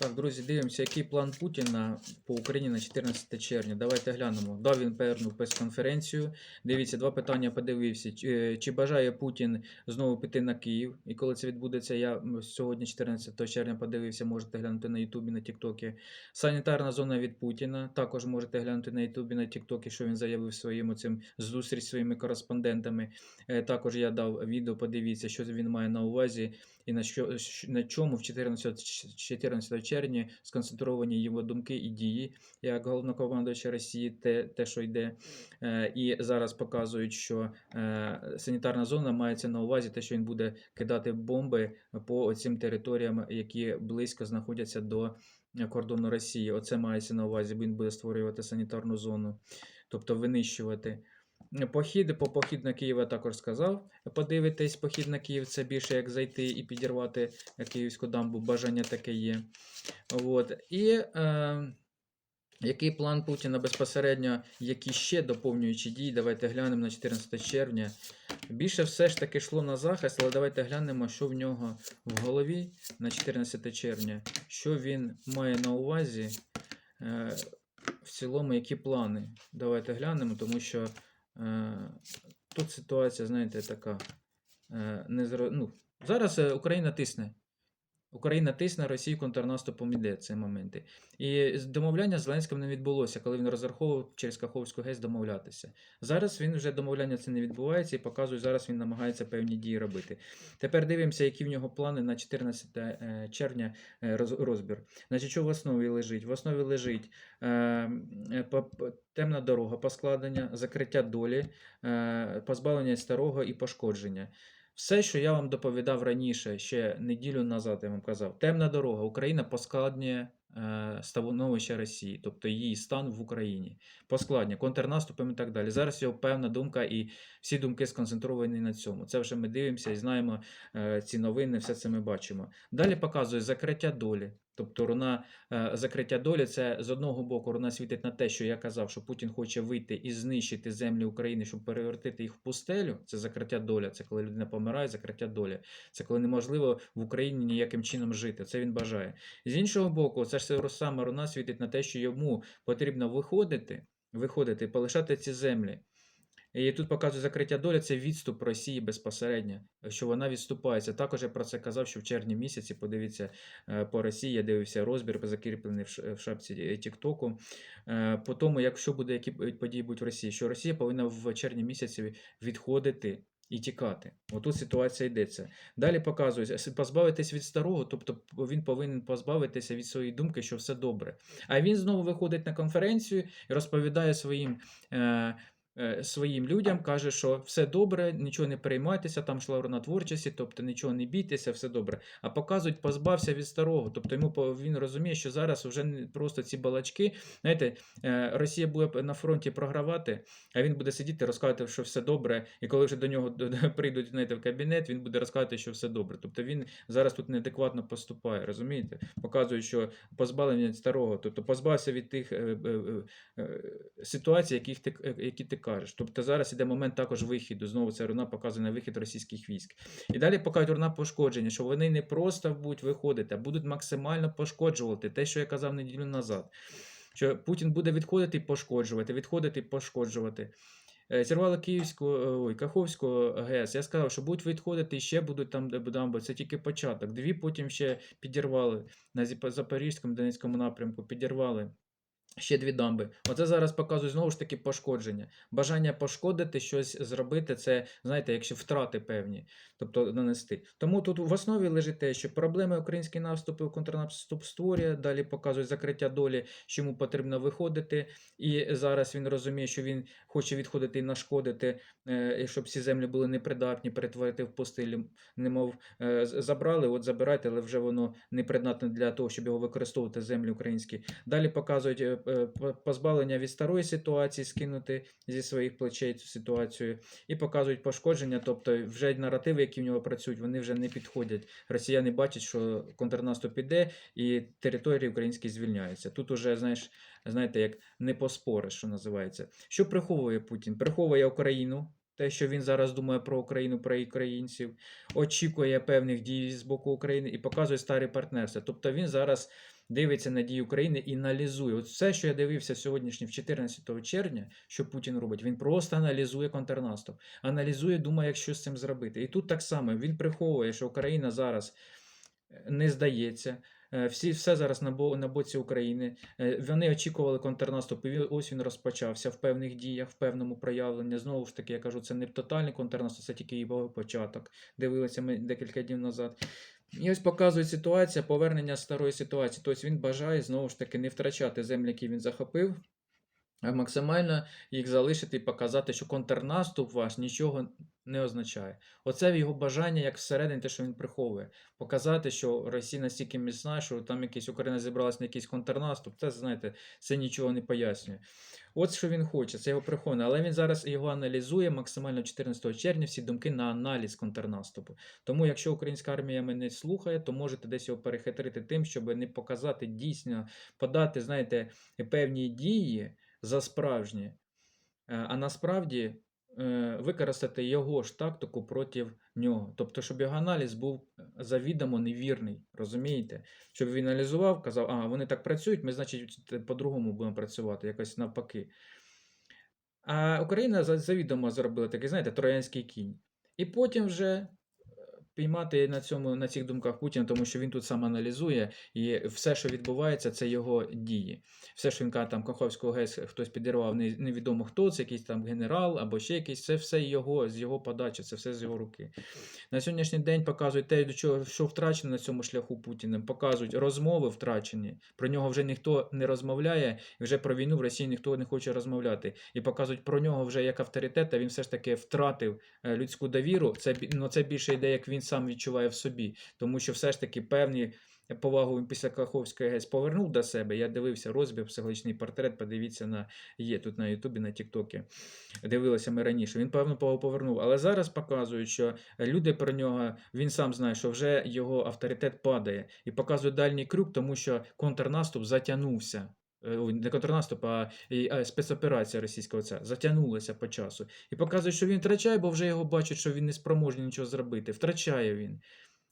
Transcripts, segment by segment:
Так, друзі, дивимося, який план Путіна по Україні на 14 червня. Давайте глянемо. Дав він певну прес-конференцію. Дивіться, два питання подивився. Чи, е, Чи бажає Путін знову піти на Київ? І коли це відбудеться, я сьогодні, 14 червня, подивився, можете глянути на Ютубі, на Тіктокі. Санітарна зона від Путіна. Також можете глянути на Ютубі, на Тіктокі, що він заявив своїм цим зустріч зі своїми кореспондентами. Е, Також я дав відео, подивіться, що він має на увазі і на, що, на чому в 14, ч- 14 червня сконцентровані його думки і дії як головнокомандуюча Росії, те, те що йде. Е, і зараз показують, що е, санітарна зона мається на увазі, те, що він буде кидати бомби по цим територіям, які близько знаходяться до кордону Росії. Оце мається на увазі, він буде створювати санітарну зону, тобто винищувати. Похід по похід на Київ я також сказав. Подивитись, похід на Київ це більше як зайти і підірвати Київську дамбу. Бажання таке є. От. І е, який план Путіна безпосередньо, які ще доповнюючі дії? Давайте глянемо на 14 червня. Більше все ж таки йшло на захист, але давайте глянемо, що в нього в голові на 14 червня, що він має на увазі. Е, в цілому, які плани. Давайте глянемо, тому що тут ситуація, знаєте, така. Не зро... ну, зараз е, Україна тисне. Україна тисне, Росію контрнаступом іде ці моменти. І домовляння з Зеленським не відбулося, коли він розраховував через Каховську ГЕС домовлятися. Зараз він вже домовляння це не відбувається і показує, зараз він намагається певні дії робити. Тепер дивимося, які в нього плани на 14 е, червня е, розбір. Значить, що в основі лежить? В основі лежить е, темна дорога поскладення, закриття долі, позбавлення старого і пошкодження. Все, що я вам доповідав раніше, ще неділю назад, я вам казав, темна дорога, Україна поскладнює е, становище Росії, тобто її стан в Україні, поскладнює контрнаступом і так далі. Зараз його певна думка, і всі думки сконцентровані на цьому. Це вже ми дивимося і знаємо е, ці новини, все це ми бачимо. Далі показує закриття долі. Тобто руна е, закриття долі це з одного боку руна світить на те, що я казав, що Путін хоче вийти і знищити землі України, щоб перевертити їх в пустелю. Це закриття доля. Це коли людина помирає, закриття долі. Це коли неможливо в Україні ніяким чином жити. Це він бажає. З іншого боку, це ж сама руна світить на те, що йому потрібно виходити, виходити, полишати ці землі. І тут показує закриття долі це відступ Росії безпосередньо, що вона відступається. Також я про це казав, що в червні місяці, подивіться е, по Росії, я дивився розбір, закріплений в шапці е, Тіктоку. Е, По тому, якщо буде які події будуть в Росії, що Росія повинна в червні місяці відходити. І тікати. Отут ситуація йдеться. Далі показують, с- позбавитись від старого, тобто він повинен позбавитися від своєї думки, що все добре. А він знову виходить на конференцію і розповідає своїм е, своїм людям каже, що все добре, нічого не переймайтеся, там йшла руна творчості, тобто нічого не бійтеся, все добре. А показують, позбався від старого. Тобто йому він розуміє, що зараз вже просто ці балачки. Знаєте, е, Росія буде на фронті програвати, а він буде сидіти, розказувати, що все добре. І коли вже до нього прийдуть знаєте, в кабінет, він буде розказувати, що все добре. Тобто він зараз тут неадекватно поступає, розумієте? Показують, що позбавлення від старого, тобто позбався від тих е, е, е, е, ситуацій, яких ти, е, які ти кажеш. Тобто зараз іде момент також вихіду. Знову ця руна показує на вихід російських військ. І далі показують руна пошкодження, що вони не просто будуть виходити, а будуть максимально пошкоджувати те, що я казав неділю назад. Що Путін буде відходити і пошкоджувати, відходити і пошкоджувати. Е, Зірвали Київську, е, ой, Каховську ГЕС. Я сказав, що будуть відходити і ще будуть там дамби. Це тільки початок. Дві потім ще підірвали на Запорізькому, Донецькому напрямку, підірвали. Ще дві дамби. Оце зараз показує знову ж таки пошкодження. Бажання пошкодити щось зробити, це, знаєте, якщо втрати певні, тобто нанести. Тому тут в основі лежить те, що проблеми український наступ контрнаступ створює. Далі показує закриття долі, що йому потрібно виходити. І зараз він розуміє, що він хоче відходити і нашкодити, е, щоб ці землі були непридатні, перетворити в пустилі. Немов е, забрали, от забирайте, але вже воно непридатне для того, щоб його використовувати землі українські. Далі показують е, позбавлення від старої ситуації, скинути зі своїх плечей цю ситуацію, і показують пошкодження, тобто вже наративи, які в нього працюють, вони вже не підходять. Росіяни бачать, що контрнаступ іде, і території українські звільняються. Тут уже, знаєш, знаєте, як не поспориш, що називається. Що приховує Путін? Приховує Україну. те, що він зараз думає про Україну, про українців, очікує певних дій з боку України і показує старі партнерства. Тобто він зараз дивиться на дії України і аналізує. От все, що я дивився сьогоднішнє, в 14 червня, що Путін робить, він просто аналізує контрнаступ, аналізує, думає, як що з цим зробити. І тут так само він приховує, що Україна зараз е, не здається. Е, Всі, все зараз на, бо, на боці України. Е, Вони очікували контрнаступ, і ось він розпочався в певних діях, в певному проявленні. Знову ж таки, я кажу, це не тотальний контрнаступ, це тільки його початок. Дивилися ми декілька днів назад. І ось показує ситуація, повернення старої ситуації. Тобто він бажає знову ж таки не втрачати землі, які він захопив, максимально їх залишити і показати, що контрнаступ ваш нічого не означає. Оце його бажання, як всередині, те, що він приховує. Показати, що Росія настільки міцна, що там якийсь Україна зібралась на якийсь контрнаступ, це, знаєте, це нічого не пояснює. От що він хоче, це його приховане. Але він зараз його аналізує максимально 14 червня, всі думки на аналіз контрнаступу. Тому, якщо українська армія мене слухає, то можете десь його перехитрити тим, щоб не показати дійсно, подати, знаєте, певні дії за справжні, е, а насправді е, використати його ж тактику проти нього. Тобто, щоб його аналіз був завідомо невірний, розумієте? Щоб він аналізував, казав, а вони так працюють, ми, значить, по-другому будемо працювати, якось навпаки. А Україна завідомо зробила такий, знаєте, троянський кінь. І потім вже е, піймати на цьому на цих думках Путіна, тому що він тут сам аналізує, і все, що відбувається, це його дії. Все, що він каже, там Каховського ГЕС хтось підірвав, невідомо хто, це якийсь там генерал або ще якийсь, це все його, з його подачі, це все з його руки. На сьогоднішній день показують те, до чого що втрачено на цьому шляху Путіним. Показують розмови втрачені. Про нього вже ніхто не розмовляє, вже про війну в Росії ніхто не хоче розмовляти. І показують про нього вже як авторитет, а він все ж таки втратив е, людську довіру. Це ну, це більше йде, як він сам відчуває в собі, тому що все ж таки певні. Повагу він після Каховської ГЕС повернув до себе. Я дивився розбір, психологічний портрет. Подивіться на є тут на Ютубі, на Тіктокі. Дивилися ми раніше. Він певно повагу повернув. Але зараз показують, що люди про нього, він сам знає, що вже його авторитет падає. І показує дальній крюк, тому що контрнаступ затягнувся. Е, Не контрнаступ, а, спецоперація російського ця затягнулася по часу. І показує, що він втрачає, бо вже його бачать, що він не спроможний нічого зробити. Втрачає він.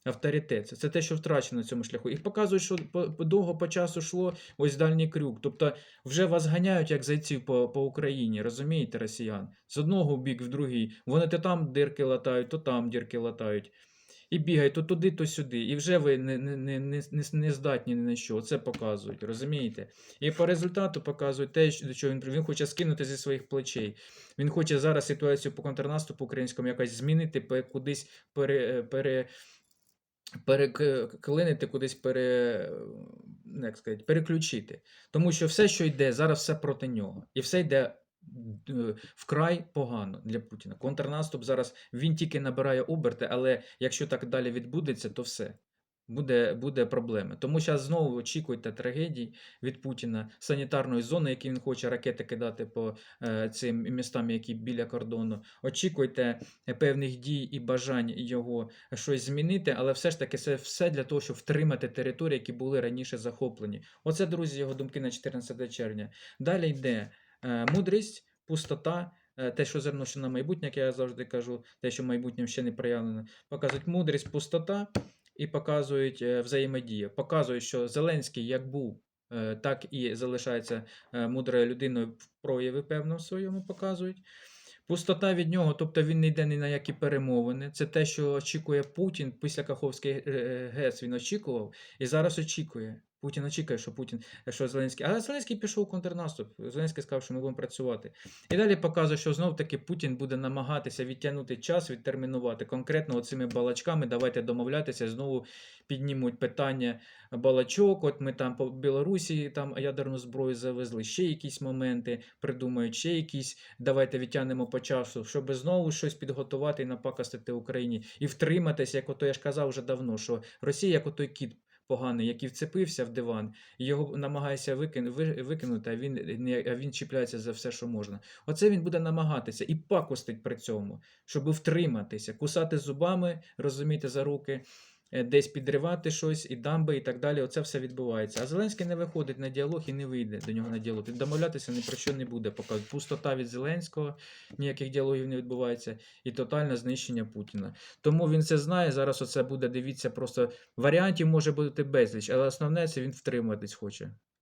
Авторитет. Це- те, що втрачено на цьому шляху. І показують, що довго по часу йшло ось дальній крюк. Тобто вже вас ганяють як зайців по, по Україні, розумієте, росіян? З одного бік в другий. Вони то там дирки латають, то там дірки латають. І бігають то туди, то сюди. І вже ви не, не, не, не, здатні ні на що. Це показують, розумієте? І по результату показують те, що що він, він хоче скинути зі своїх плечей. Він хоче зараз ситуацію по контрнаступу українському якось змінити, кудись пере, пере, переклинити, кудись пере, як сказати, переключити. Тому що все, що йде, зараз все проти нього. І все йде е, вкрай погано для Путіна. Контрнаступ зараз він тільки набирає оберти, але якщо так далі відбудеться, то все. Буде, буде проблеми. Тому зараз знову очікуйте трагедій від Путіна, санітарної зони, які він хоче ракети кидати по е, цим містам, які біля кордону. Очікуйте е, певних дій і бажань його щось змінити, але все ж таки це все для того, щоб втримати території, які були раніше захоплені. Оце, друзі, його думки на 14 червня. Далі йде е, мудрість, пустота. е, Те, що зерно, що на майбутнє, як я завжди кажу, те, що майбутнім ще не проявлено, показують мудрість, пустота і показують е, взаємодію. Показують, що Зеленський як був, е, так і залишається е, мудрою людиною в прояві певно в своєму показують. Пустота від нього, тобто він не йде ні на які перемовини. Це те, що очікує Путін після Каховської е, ГЕС. Він очікував і зараз очікує. Путін очікує, що Путін, що Зеленський. Але Зеленський пішов у контрнаступ. Зеленський сказав, що ми будемо працювати. І далі показує, що знов таки Путін буде намагатися відтягнути час, відтермінувати. Конкретно цими балачками давайте домовлятися, знову піднімуть питання балачок. От ми там по Білорусі там ядерну зброю завезли, ще якісь моменти придумають, ще якісь давайте відтягнемо по часу, щоб знову щось підготувати і напакостити Україні і втриматися, як ото я ж казав вже давно, що Росія, як отой кіт. Поганий, який вцепився в диван, і його намагається викин, викинути, а він, а він чіпляється за все, що можна. Оце він буде намагатися і пакостить при цьому, щоб втриматися, кусати зубами, розумієте, за руки, десь підривати щось, і дамби, і так далі. Оце все відбувається. А Зеленський не виходить на діалог і не вийде до нього на діалог. І домовлятися ні про що не буде. Поки пустота від Зеленського, ніяких діалогів не відбувається, і тотальне знищення Путіна. Тому він це знає. Зараз оце буде, дивіться, просто варіантів може бути безліч, але основне це він втриматись хоче.